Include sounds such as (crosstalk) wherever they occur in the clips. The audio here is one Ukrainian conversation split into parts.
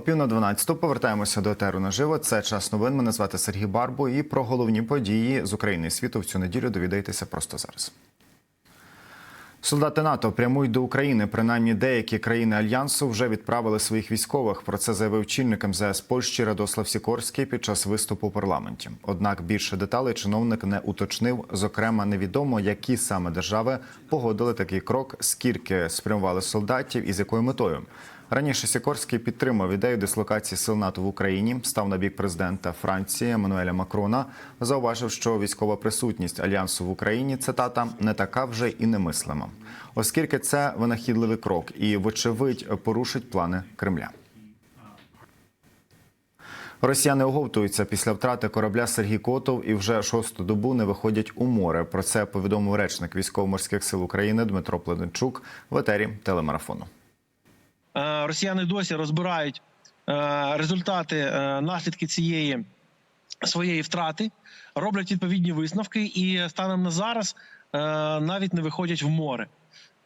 О пів на 12 повертаємося до етеру наживо. Це час новин. Мене звати Сергій Барбо. І про головні події з України і світу в цю неділю довідайтеся просто зараз. Солдати НАТО прямують до України. Принаймні деякі країни альянсу вже відправили своїх військових. Про це заявив чільник МЗС Польщі Радослав Сікорський під час виступу у парламенті. Однак більше деталей чиновник не уточнив. Зокрема, невідомо, які саме держави погодили такий крок, скільки спрямували солдатів і з якою метою. Раніше Сікорський підтримав ідею дислокації сил НАТО в Україні, став на бік президента Франції Еммануеля Макрона. Зауважив, що військова присутність альянсу в Україні цитата не така вже і немислима, оскільки це винахідливий крок і, вочевидь, порушить плани Кремля. Росіяни оговтуються після втрати корабля Сергій Котов і вже шосту добу не виходять у море. Про це повідомив речник військово-морських сил України Дмитро Пленчук в етері телемарафону. Е, Росіяни досі розбирають е, результати е, наслідки цієї своєї втрати, роблять відповідні висновки, і станом на зараз навіть не виходять в море.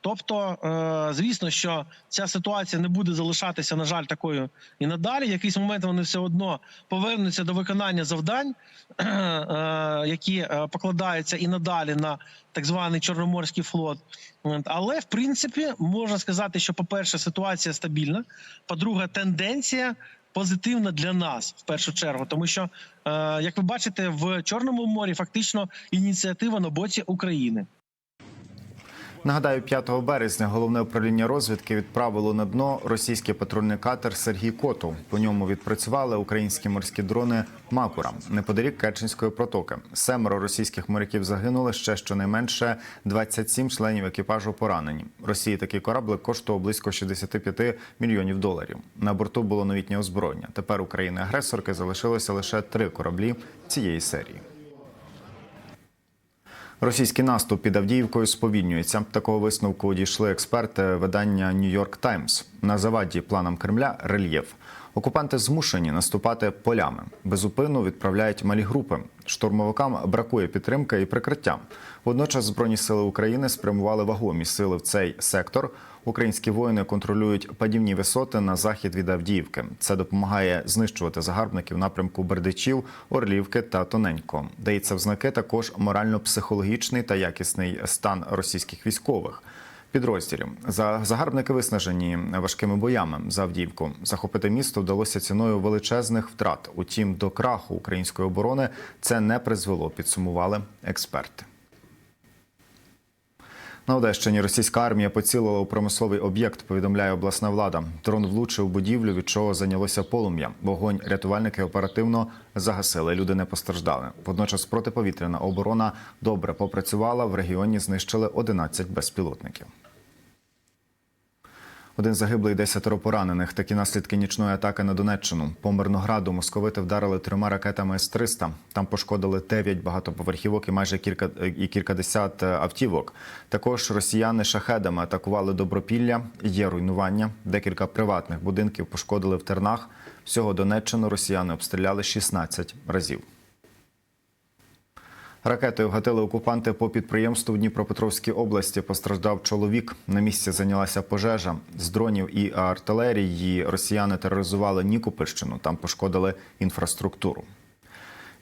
Тобто, е, звісно, що ця ситуація не буде залишатися, на жаль, такою і надалі. Якийсь момент вони все одно повернуться до виконання завдань, (clears throat) е, які е, покладаються і надалі на так званий Чорноморський флот. Але в принципі можна сказати, що, по-перше, ситуація стабільна. По-друге, тенденція позитивна для нас в першу чергу, тому що, як ви бачите, в Чорному морі фактично ініціатива на боці України. Нагадаю, 5 березня головне управління розвідки відправило на дно російський патрульний катер Сергій Котов. По ньому відпрацювали українські морські дрони Макура неподалік Керченської протоки. Семеро російських моряків загинули ще щонайменше 27 членів екіпажу поранені. Росії такий кораблик коштував близько 65 мільйонів доларів. На борту було новітнє озброєння. Тепер України-агресорки залишилося лише три кораблі цієї серії. Російський наступ під Авдіївкою сповільнюється. Такого висновку дійшли експерти видання Нью-Йорк Таймс. На заваді планам Кремля рельєф. Окупанти змушені наступати полями. Безупинно відправляють малі групи. Штурмовикам бракує підтримки і прикриття. Водночас збройні сили України спрямували вагомі сили в цей сектор. Українські воїни контролюють падівні висоти на захід від Авдіївки. Це допомагає знищувати загарбників напрямку Бердичів, Орлівки та Тоненько. Дається в знаки також морально-психологічний та якісний стан російських військових. Підрозділів за загарбники виснажені важкими боями за Авдіївку. Захопити місто вдалося ціною величезних втрат. Утім, до краху української оборони це не призвело. Підсумували експерти. На Одещині російська армія поцілила у промисловий об'єкт. Повідомляє обласна влада. Дрон влучив будівлю, від чого зайнялося полум'я. Вогонь рятувальники оперативно загасили. Люди не постраждали. Водночас протиповітряна оборона добре попрацювала. В регіоні знищили 11 безпілотників. Один загиблий, десятеро поранених. Такі наслідки нічної атаки на Донеччину. По Мирнограду московити вдарили трьома ракетами С-300. Там пошкодили 9 багатоповерхівок і майже кілька і кількадесят автівок. Також росіяни шахедами атакували Добропілля. Є руйнування. Декілька приватних будинків пошкодили в Тернах. Всього Донеччину росіяни обстріляли 16 разів. Ракетою гатили окупанти по підприємству в Дніпропетровській області. Постраждав чоловік. На місці зайнялася пожежа з дронів і артилерії. Росіяни тероризували Нікопольщину. Там пошкодили інфраструктуру.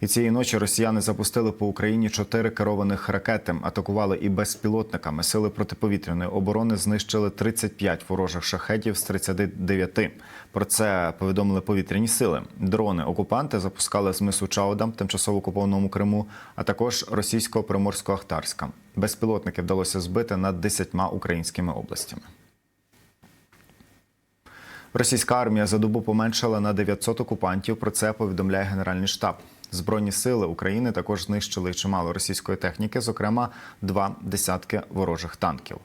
І цієї ночі росіяни запустили по Україні чотири керованих ракети, атакували і безпілотниками. Сили протиповітряної оборони знищили 35 ворожих шахетів з 39. Про це повідомили повітряні сили. Дрони окупанти запускали з мису Чаудам, тимчасово окупованому Криму, а також російського приморського Ахтарська. Безпілотники вдалося збити над 10 українськими областями. Російська армія за добу поменшала на 900 окупантів. Про це повідомляє Генеральний штаб. Збройні сили України також знищили чимало російської техніки, зокрема два десятки ворожих танків,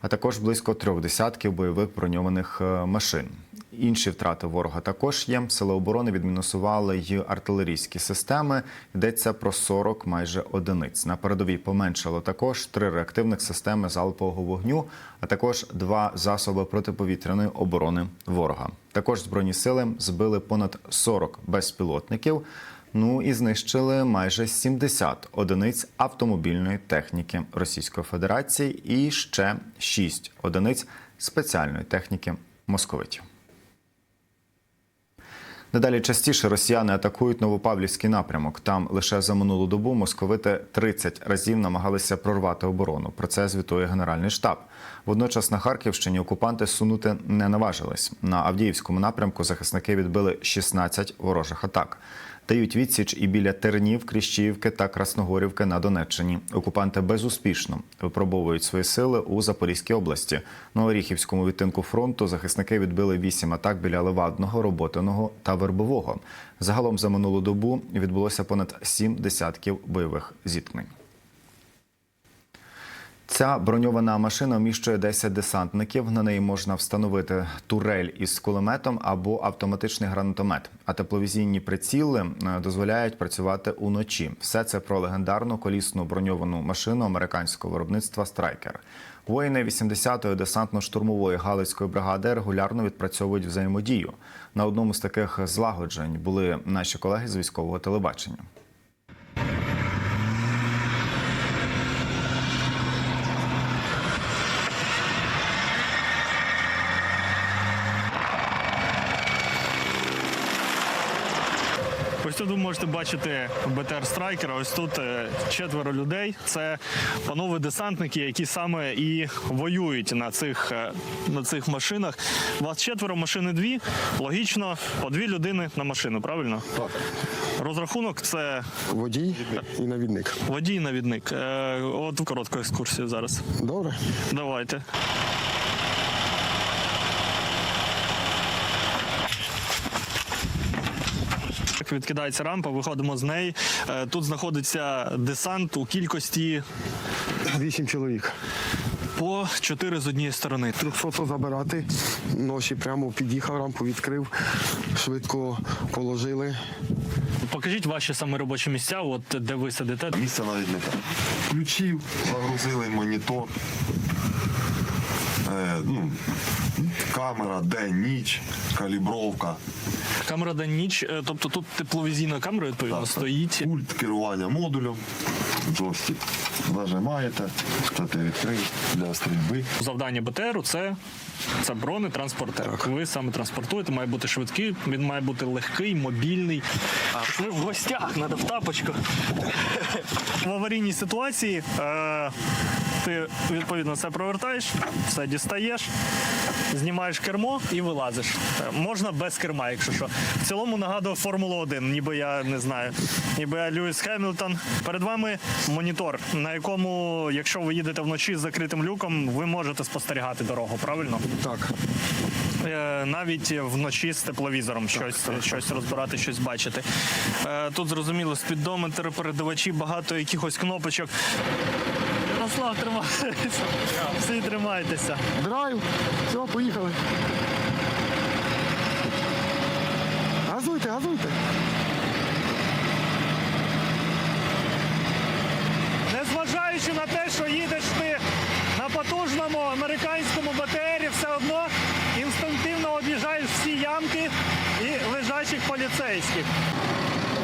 а також близько трьох десятків бойових броньованих машин. Інші втрати ворога також є. Сили оборони відмінусували й артилерійські системи. Йдеться про 40 майже одиниць. На передовій поменшало також три реактивних системи залпового вогню, а також два засоби протиповітряної оборони ворога. Також збройні сили збили понад 40 безпілотників. Ну і знищили майже 70 одиниць автомобільної техніки Російської Федерації і ще 6 одиниць спеціальної техніки московитів. Дедалі частіше росіяни атакують Новопавлівський напрямок. Там лише за минулу добу московити 30 разів намагалися прорвати оборону. Про це звітує Генеральний штаб. Водночас на Харківщині окупанти сунути не наважились. На Авдіївському напрямку захисники відбили 16 ворожих атак. Дають відсіч і біля Тернів, Кріщіївки та Красногорівки на Донеччині. Окупанти безуспішно випробовують свої сили у Запорізькій області. На Оріхівському відтинку фронту захисники відбили вісім атак біля Левадного, Роботиного та Вербового. Загалом за минулу добу відбулося понад сім десятків бойових зіткнень. Ця броньована машина вміщує 10 десантників. На неї можна встановити турель із кулеметом або автоматичний гранатомет. А тепловізійні приціли е, дозволяють працювати уночі. Все це про легендарну колісну броньовану машину американського виробництва Страйкер. Воїни 80-ї десантно-штурмової галицької бригади регулярно відпрацьовують взаємодію. На одному з таких злагоджень були наші колеги з військового телебачення. Ось тут ви можете бачити БТР Страйкера. Ось тут е, четверо людей. Це панове десантники, які саме і воюють на цих, е, на цих машинах. У вас четверо, машини дві. Логічно, по дві людини на машину, правильно? Так. Розрахунок це Водій і навідник. водій навідник. Е, От коротку екскурсію зараз. Добре. Давайте. Відкидається рампа, виходимо з неї. Е, Тут знаходиться десант у кількості Вісім чоловік. по 4 з однієї сторони. 300 забирати. Ночі прямо під'їхав, рампу відкрив, швидко положили. Покажіть ваші саме робочі місця, от де ви сидите. Місце навіть не так. Включив, загрузили монітор. Ну, камера, день, ніч, калібровка, Камера день ніч, е, тобто тут тепловізійна камера відповідно стоїть. пульт керування модулем, джойстик. Нажимаєте, це відкрив для стрільби. Завдання БТРу це, це бронетранспортер. Ви саме транспортуєте, має бути швидкий, він має бути легкий, мобільний. А ви в гостях, треба в тапочку. В аварійній ситуації е, ти відповідно все провертаєш, все дістаєш, знімаєш кермо і вилазиш. Е, Можна без керма, якщо що. В цілому нагадує Формулу 1, ніби я не знаю, ніби я Льюіс Хемілтон. Перед вами монітор, на якому, якщо ви їдете вночі з закритим люком, ви можете спостерігати дорогу, правильно? Так. Е, навіть вночі з тепловізором щось, щось розбирати, щось бачити. Е, тут зрозуміло, спідометри, передавачі, багато якихось кнопочок. Ярослав, тримайтеся. Всі тримайтеся. Драйв. Все, поїхали. Газуйте, газуйте. Незважаючи на те, що їдеш ти на потужному американському БТРі, все одно інстинктивно об'їжджаєш всі ямки і лежачих поліцейських.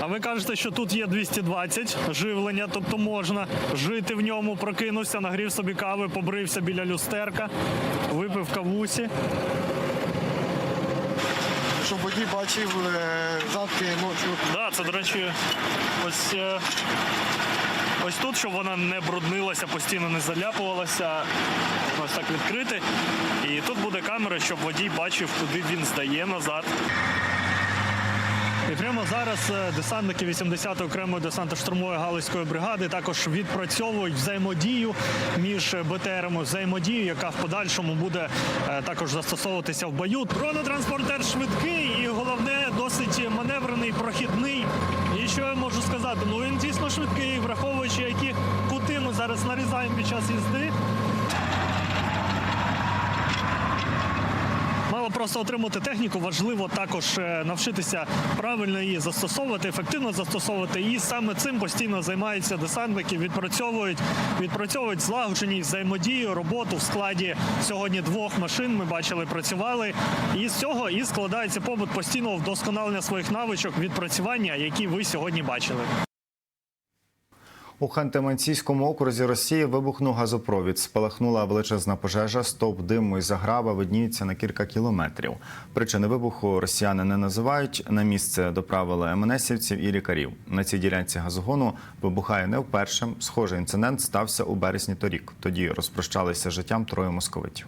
А ви кажете, що тут є 220 живлення, тобто можна жити в ньому, прокинувся, нагрів собі кави, побрився біля люстерка, випив кавусі. Щоб водій бачив завтра ночі. Да, це, до речі, ось, е, ось тут, щоб вона не бруднилася, постійно не заляпувалася. Ось так відкрити. І тут буде камера, щоб водій бачив, куди він здає назад. І прямо зараз е, десантники 80-ї окремої десантно-штурмової галузької бригади також відпрацьовують взаємодію між БТРами, взаємодію, яка в подальшому буде е, також застосовуватися в бою. Бронетранспортер швидкий і головне досить маневрений, прохідний. І що я можу сказати? Ну він дійсно швидкий, враховуючи, які кути ми зараз нарізаємо під час їзди. Просто отримати техніку, важливо також е, навчитися правильно її застосовувати, ефективно застосовувати. І саме цим постійно займаються десантники, відпрацьовують, відпрацьовують злагодженість, взаємодію, роботу в складі сьогодні двох машин. Ми бачили, працювали. І з цього і складається побут постійного вдосконалення своїх навичок, відпрацювання, які ви сьогодні бачили. У Ханты-Мансійському окрузі Росії вибухнув газопровід. Спалахнула величезна пожежа, стовп диму і заграва видніються на кілька кілометрів. Причини вибуху росіяни не називають. На місце доправили МНСівців і лікарів. На цій ділянці газогону вибухає не вперше. Схожий інцидент стався у березні торік. Тоді розпрощалися життям троє московитів.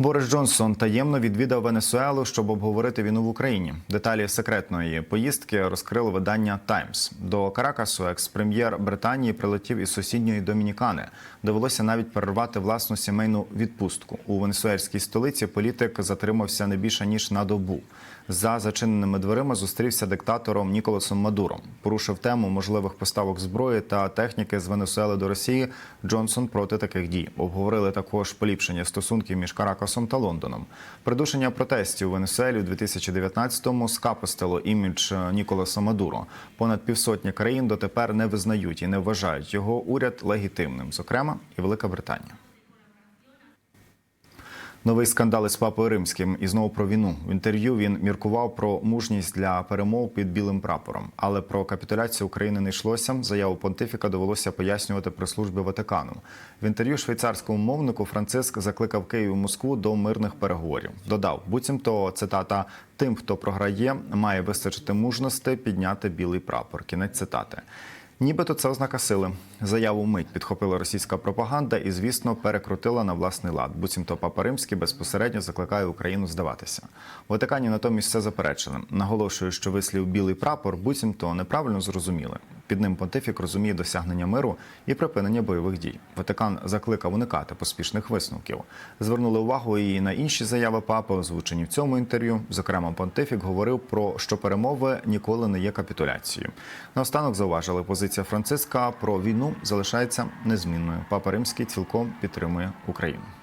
Борис Джонсон таємно відвідав Венесуелу, щоб обговорити війну в Україні. Деталі секретної поїздки розкрило видання Таймс. До Каракасу екс-прем'єр Британії прилетів із сусідньої Домінікани. Довелося навіть перервати власну сімейну відпустку. У венесуельській столиці політик затримався не більше ніж на добу. За зачиненими дверима зустрівся диктатором Ніколасом Мадуром. Порушив тему можливих поставок зброї та техніки з Венесуели до Росії. Джонсон проти таких дій. Обговорили також поліпшення стосунків між Каракасом та Лондоном. Придушення протестів у Венесуелі у 2019-му скапостило імідж Ніколаса Мадуро. Понад півсотні країн дотепер не визнають і не вважають його уряд легітимним, зокрема і Велика Британія. Новий скандал із папою римським і знову про війну. В інтерв'ю він міркував про мужність для перемов під білим прапором. Але про капітуляцію України не йшлося. Заяву понтифіка довелося пояснювати при службі Ватикану. В інтерв'ю швейцарському мовнику Франциск закликав Київ і Москву до мирних переговорів. Додав, буцімто цитата: тим, хто програє, має вистачити мужності підняти білий прапор. Кінець цитати. Нібито це ознака сили. Заяву мить підхопила російська пропаганда і, звісно, перекрутила на власний лад. Буцімто Папа Римський безпосередньо закликає Україну здаватися. В Ватикані натомість все заперечили. Наголошує, що вислів білий прапор буцімто неправильно зрозуміли. Під ним понтифік розуміє досягнення миру і припинення бойових дій. Ватикан закликав уникати поспішних висновків. Звернули увагу і на інші заяви папи, озвучені в цьому інтерв'ю. Зокрема, понтифік говорив про що перемови ніколи не є капітуляцією. Наостанок зауважили, позиція Франциска про війну залишається незмінною. Папа Римський цілком підтримує Україну.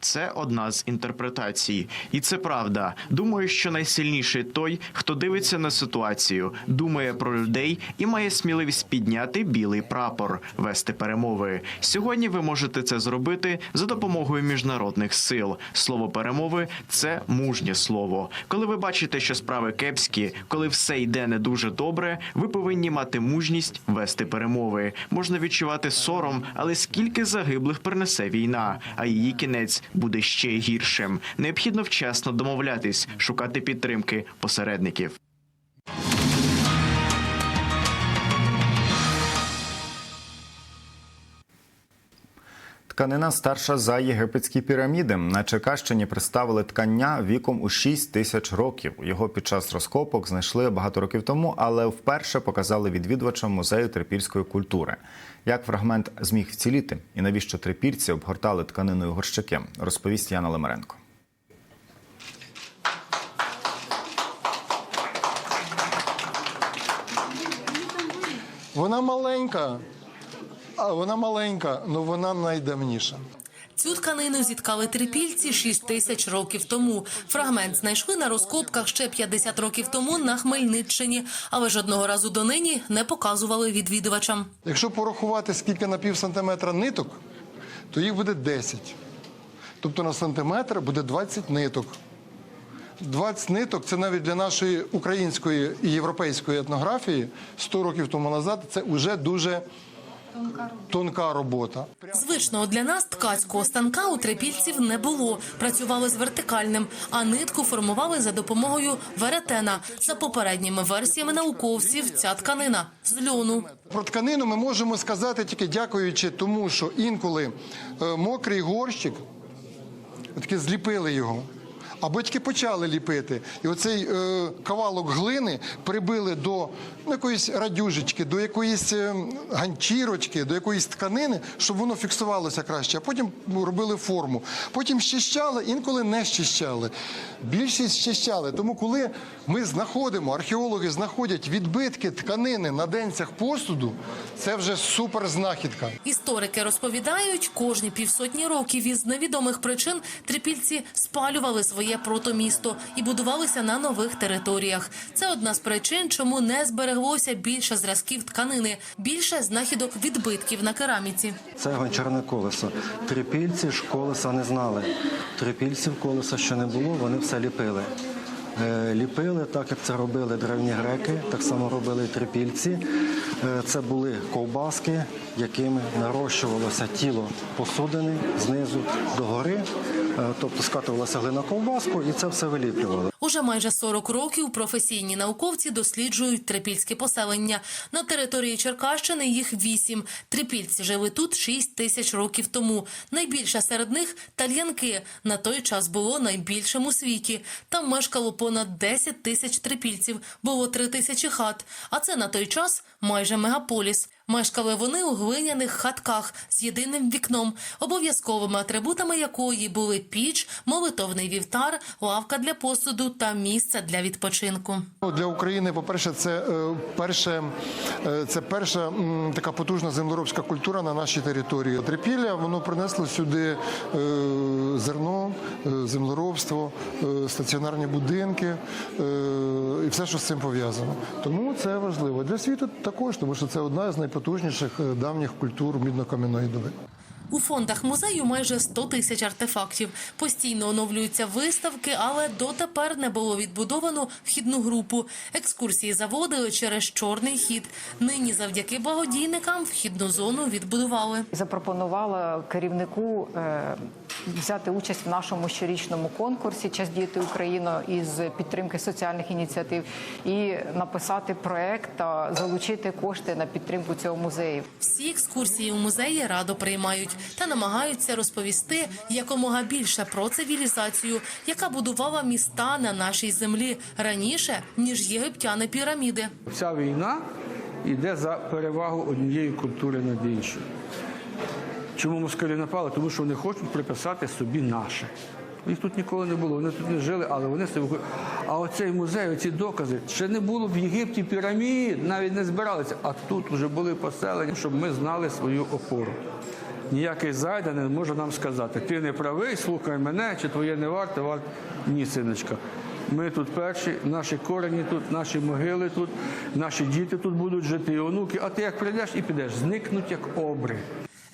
Це одна з інтерпретацій, і це правда. Думаю, що найсильніший той, хто дивиться на ситуацію, думає про людей і має сміливість підняти білий прапор, вести перемови. Сьогодні ви можете це зробити за допомогою міжнародних сил. Слово перемови це мужнє слово. Коли ви бачите, що справи кепські, коли все йде не дуже добре, ви повинні мати мужність вести перемови. Можна відчувати сором, але скільки загиблих принесе війна, а її кінець буде ще гіршим. Необхідно вчасно домовлятись, шукати підтримки посередників. Тканина старша за єгипетські піраміди. На Черкащині представили ткання віком у 6 тисяч років. Його під час розкопок знайшли багато років тому, але вперше показали відвідувачам музею трипільської культури. Як фрагмент зміг вціліти і навіщо трипільці обгортали тканиною горщики, розповість Яна Лемеренко. Вона маленька, а вона маленька, але вона найдавніша. Цю тканину зіткали трипільці 6 тисяч років тому. Фрагмент знайшли на розкопках ще 50 років тому на Хмельниччині, але жодного разу донині не показували відвідувачам. Якщо порахувати, скільки на пів сантиметра ниток, то їх буде 10. Тобто на сантиметр буде 20 ниток. 20 ниток це навіть для нашої української і європейської етнографії 100 років тому назад це вже дуже тонка робота. Звичного для нас ткацького станка у трипільців не було. Працювали з вертикальним, а нитку формували за допомогою веретена. За попередніми версіями науковців, ця тканина з льону. Про тканину ми можемо сказати тільки дякуючи тому, що інколи е, мокрий горщик, таки зліпили його. Або тільки почали ліпити. І оцей е, кавалок глини прибили до ну, якоїсь радюжечки, до якоїсь е, ганчірочки, до якоїсь тканини, щоб воно фіксувалося краще, а потім робили форму. Потім щищали, інколи не щищали. Більшість щищали. Тому, коли ми знаходимо, археологи знаходять відбитки тканини на денцях посуду, це вже супер знахідка. Історики розповідають, кожні півсотні років із невідомих причин трипільці спалювали своє протомісто і будувалися на нових територіях. Це одна з причин, чому не збереглося більше зразків тканини, більше знахідок відбитків на кераміці. Це гончарне колесо. Трипільці ж колеса не знали. Трипільців колеса ще не було, вони все ліпили. Е, ліпили, так як це робили древні греки, так само робили трипільці. Е, Це були ковбаски, якими нарощувалося тіло посудини знизу до гори, Е, тобто скатувалася глина ковбаску і це все виліплювали. Уже майже 40 років професійні науковці досліджують трипільське поселення. На території Черкащини їх вісім. Трипільці жили тут 6 тисяч років тому. Найбільше серед них тальянки. На той час було найбільшим у світі. Там мешкало понад 10 тисяч трипільців, було 3 тисячі хат. А це на той час майже мегаполіс. Мешкали вони у глиняних хатках з єдиним вікном, обов'язковими атрибутами якої були піч, молитовний вівтар, лавка для посуду та місце для відпочинку. Ну, Для України, це е, перше, е, це перша така потужна землеробська культура на нашій території. Трипілля воно принесло сюди е, зерно, землеробство, е, стаціонарні будинки е, і все, що з цим пов'язано. Тому це важливо для світу також, тому що це одна з найпотужніших е, давніх культур мідно-кам'яної доби. У фондах музею майже 100 тисяч артефактів. Постійно оновлюються виставки, але дотепер не було відбудовано вхідну групу. Екскурсії заводили через чорний хід. Нині завдяки благодійникам вхідну зону відбудували. запропонувала керівнику е, взяти участь в нашому щорічному конкурсі Час діяти Україну із підтримки соціальних ініціатив і написати проект та залучити кошти на підтримку цього музею. Всі екскурсії у музеї радо приймають та намагаються розповісти якомога більше про цивілізацію, яка будувала міста на нашій землі раніше ніж єгиптяни піраміди. Ця війна йде за перевагу однієї культури над іншою. Чому москалі напали? Тому що вони хочуть приписати собі наше. Їх тут ніколи не було, вони тут не жили, але вони хочуть. А оцей музей, оці докази, ще не було в Єгипті пірамід, навіть не збиралися, а тут вже були поселення, щоб ми знали свою опору. Ніякий зайда не може нам сказати, ти не правий, слухай мене, чи твоє не варте, варте. Ні, синочка. Ми тут перші, наші корені тут, наші могили тут, наші діти тут будуть жити, і онуки. А ти як прийдеш і підеш, зникнуть як обри.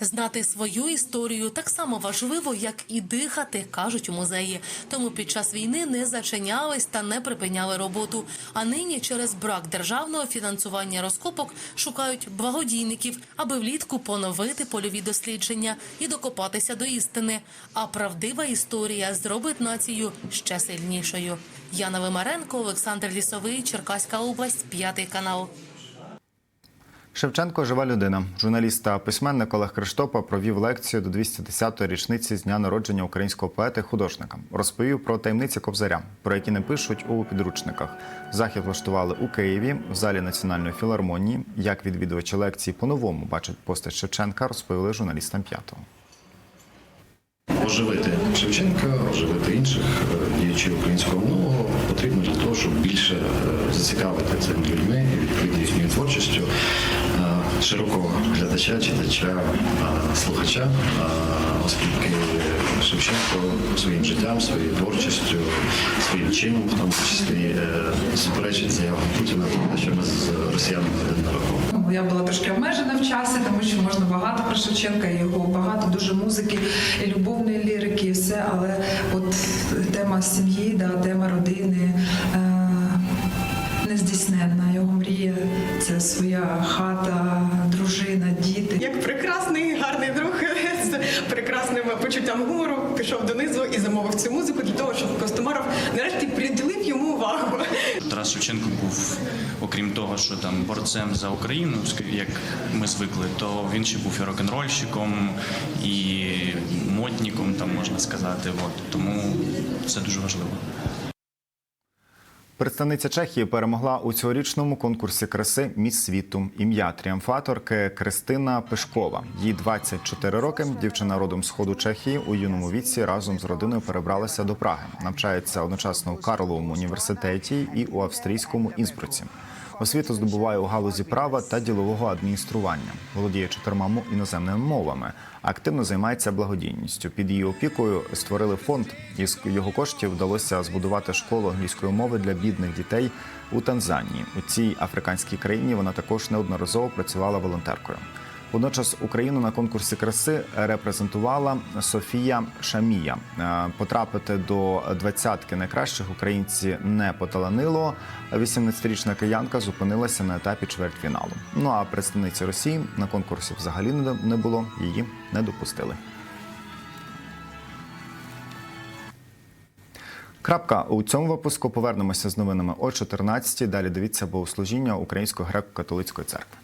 Знати свою історію так само важливо, як і дихати, кажуть у музеї. Тому під час війни не зачинялись та не припиняли роботу. А нині через брак державного фінансування розкопок шукають благодійників, аби влітку поновити польові дослідження і докопатися до істини. А правдива історія зробить націю ще сильнішою. Яна Вимаренко, Олександр Лісовий, Черкаська область, п'ятий канал. Шевченко жива людина. Журналіст та письменник Олег Криштопа провів лекцію до 210-ї річниці з дня народження українського поета і художника. Розповів про таємниці кобзаря, про які не пишуть у підручниках. Захід влаштували у Києві в залі Національної філармонії. Як відвідувачі лекції по-новому бачать постать Шевченка, розповіли журналістам п'ятого. Оживити Шевченка, оживити інших е, діячів українського минулого потрібно для того, щоб більше е, зацікавити цими людьми і відповідно їхньою творчістю е, широкого глядача, читача, слухача, оскільки Шевченко своїм життям, своєю творчістю, своїм чином, в тому числі суперечить заявам Путіна, що ми з росіянами один народ. Ну, Я була трошки обмежена в часі, тому що можна багато про Шевченка, його багато дуже музики, і любовної лірики, і все. Але от тема сім'ї, да, тема родини е, нездійсненна. Його мрія це своя хата, дружина, діти. Як прекрасний гарний друг з прекрасним почуттям гумору пішов донизу і замовив цю музику для того, щоб Костомаров нарешті приділив йому увагу. Тарас Шевченко був, окрім того, що там борцем за Україну, як ми звикли, то він ще був і рок-н-рольщиком, і модніком, там можна сказати. От тому це дуже важливо. Представниця Чехії перемогла у цьогорічному конкурсі краси Міс світу. Ім'я тріумфаторки Кристина Пешкова. Їй 24 роки. Дівчина родом з сходу Чехії у юному віці разом з родиною перебралася до Праги. Навчається одночасно у Карловому університеті і у австрійському Інсбруці. Освіту здобуває у галузі права та ділового адміністрування. Володіє чотирма іноземними мовами. Активно займається благодійністю. Під її опікою створили фонд. Із його коштів вдалося збудувати школу англійської мови для бідних дітей у Танзанії. У цій африканській країні вона також неодноразово працювала волонтеркою. Водночас Україну на конкурсі краси репрезентувала Софія Шамія. Е, Потрапити до двадцятки найкращих українці не поталанило. 18-річна киянка зупинилася на етапі чвертьфіналу. Ну а представниці Росії на конкурсі взагалі не було. Її не допустили. Крапка у цьому випуску. Повернемося з новинами о 14 Далі дивіться богослужіння Української греко-католицької церкви.